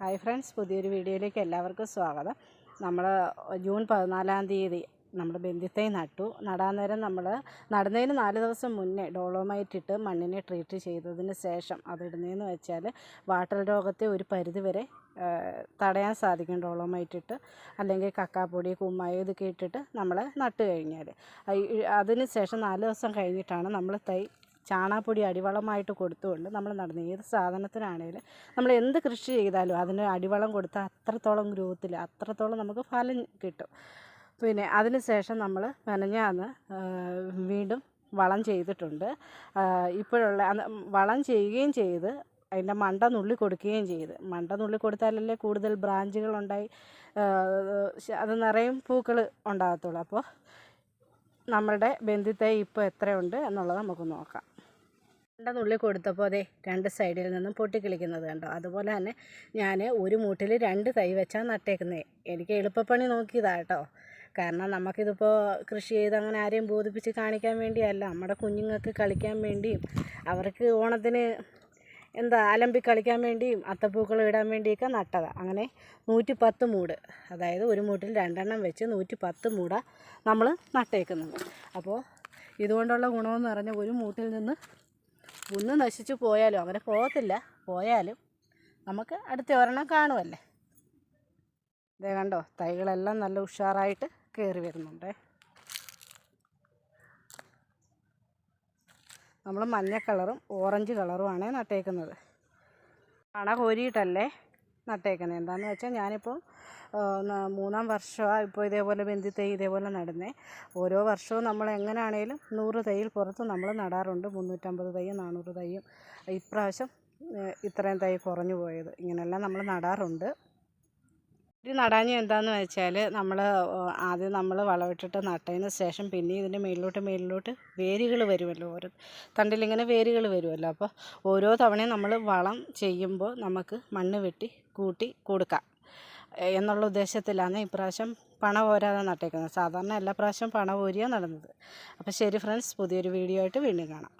Hi friends പുതിയൊരു വീഡിയോയിലേക്ക് എല്ലാവർക്കും സ്വാഗതം. നമ്മൾ ജൂൺ പതിനാലാം തീയതി നമ്മൾ ബന്ധിത്തൈ നട്ടു. നടാൻ നേരം നമ്മൾ നടുന്നതിന് നാല് ദിവസം മുന്നേ ഡോളോമൈറ്റ് ഇട്ട് മണ്ണിനെ ട്രീറ്റ് ചെയ്തതിന് ശേഷം അതിടുന്നതെന്ന് വെച്ചാൽ വാട്ടർ രോഗത്തെ ഒരു പരിധിവരെ തടയാൻ സാധിക്കും ഡോളോമൈറ്റ് ഇട്ട്. അല്ലെങ്കിൽ കക്കാപ്പൊടി കുമ്മായ ഇതൊക്കെ ഇട്ടിട്ട് നമ്മൾ നട്ട് കഴിഞ്ഞാൽ അതിന് ശേഷം നാല് ദിവസം കഴിഞ്ഞിട്ടാണ് നമ്മൾ തൈ ചാണകപ്പൊടി അടിവളമായിട്ട് കൊടുത്തുകൊണ്ട് നമ്മൾ നടന്നത് ഏത് സാധനത്തിനാണേലും നമ്മൾ എന്ത് കൃഷി ചെയ്താലും അതിന് അടിവളം കൊടുത്താൽ അത്രത്തോളം ഗ്രോത്തിൽ അത്രത്തോളം നമുക്ക് ഫലം കിട്ടും. പിന്നെ അതിന് ശേഷം നമ്മൾ മെനഞ്ഞാന്ന് വീണ്ടും വളം ചെയ്തിട്ടുണ്ട്. ഇപ്പോഴുള്ള വളം ചെയ്യുകയും ചെയ്ത് അതിന്റെ മണ്ട നുള്ളി കൊടുക്കുകയും ചെയ്ത്. മണ്ട നുള്ളി കൊടുത്താലല്ലേ കൂടുതൽ ബ്രാഞ്ചുകളുണ്ടായി അത് നിറയും പൂക്കൾ ഉണ്ടാകത്തുള്ളൂ. അപ്പോൾ നമ്മളുടെ ബന്ധിത്തൈ ഇപ്പോൾ എത്രയുണ്ട് എന്നുള്ളത് നമുക്ക് നോക്കാം. രണ്ട് നുള്ളി കൊടുത്തപ്പോൾ അതെ രണ്ട് സൈഡിൽ നിന്നും പൊട്ടിക്കിളിക്കുന്നത് കണ്ടോ? അതുപോലെ തന്നെ ഞാൻ ഒരു മൂട്ടിൽ രണ്ട് തൈ വെച്ചാൽ നട്ടേക്കുന്നത് എനിക്ക് എളുപ്പപ്പണി നോക്കിയതാണ് കേട്ടോ. കാരണം നമുക്കിതിപ്പോൾ കൃഷി ചെയ്ത് അങ്ങനെ ആരെയും ബോധിപ്പിച്ച് കാണിക്കാൻ വേണ്ടിയല്ല. നമ്മുടെ കുഞ്ഞുങ്ങൾക്ക് കളിക്കാൻ വേണ്ടിയും അവർക്ക് ഓണത്തിന് എന്താ അലമ്പി കളിക്കാൻ വേണ്ടിയും അത്തപ്പൂക്കൾ ഇടാൻ വേണ്ടിയൊക്കെ നട്ടതാണ് അങ്ങനെ നൂറ്റി പത്ത് മൂട് അതായത് ഒരു മൂട്ടിൽ രണ്ടെണ്ണം വെച്ച് നൂറ്റി പത്ത് മൂട നമ്മൾ നട്ടേക്കുന്നത്. അപ്പോൾ ഇതുകൊണ്ടുള്ള ഗുണമെന്ന് പറഞ്ഞാൽ ഒരു മൂട്ടിൽ നിന്ന് ഒന്ന് നശിച്ചു പോയാലും അങ്ങനെ പോകത്തില്ല. പോയാലും നമുക്ക് അടുത്ത ഒരെണ്ണം കാണുമല്ലേ ഇതേ കണ്ടോ തൈകളെല്ലാം നല്ല ഉഷാറായിട്ട് കയറി വരുന്നുണ്ടേ. നമ്മൾ മഞ്ഞ കളറും ഓറഞ്ച് കളറുമാണ് നട്ടേക്കുന്നത്. അണ കോരിയിട്ടല്ലേ? നട്ടേക്കുന്നത് എന്താണെന്ന് വെച്ചാൽ ഞാനിപ്പോൾ മൂന്നാം വർഷമാണ് ഇപ്പോൾ ഇതേപോലെ ബന്ദി തൈ ഇതേപോലെ നടുന്നത് ഓരോ വർഷവും നമ്മൾ എങ്ങനെയാണേലും നൂറ് തൈയിൽ പുറത്ത് നമ്മൾ നടാറുണ്ട്. മുന്നൂറ്റമ്പത് തൈയും നാനൂറ് തൈയും ഇപ്രാവശ്യം ഇത്രയും തൈ കുറഞ്ഞു പോയത്. ഇങ്ങനെയെല്ലാം നമ്മൾ നടാറുണ്ട്. ഇത് നടാഞ്ഞ എന്താണെന്ന് വെച്ചാൽ നമ്മൾ ആദ്യം നമ്മൾ വളമിട്ടിട്ട് നട്ടതിന് ശേഷം പിന്നെ ഇതിന്റെ മേളിലോട്ട് മേളിലോട്ട് വേരുകൾ വരുമല്ലോ. ഓരോ തണ്ടിലിങ്ങനെ വേരുകൾ വരുമല്ലോ. അപ്പോൾ ഓരോ തവണയും നമ്മൾ വളം ചെയ്യുമ്പോൾ നമുക്ക് മണ്ണ് വെട്ടി കൂട്ടി കൊടുക്കാം. എന്നുള്ള ഉദ്ദേശത്തിലാണ് ഇപ്രാവശ്യം പണ പോരാതെ നട്ടേക്കുന്നത്. സാധാരണ എല്ലാ പ്രാവശ്യം പണ പോരിയാണ് നടന്നത്. അപ്പോൾ ശരി ഫ്രണ്ട്സ് പുതിയൊരു വീഡിയോ ആയിട്ട് വീണ്ടും കാണാം.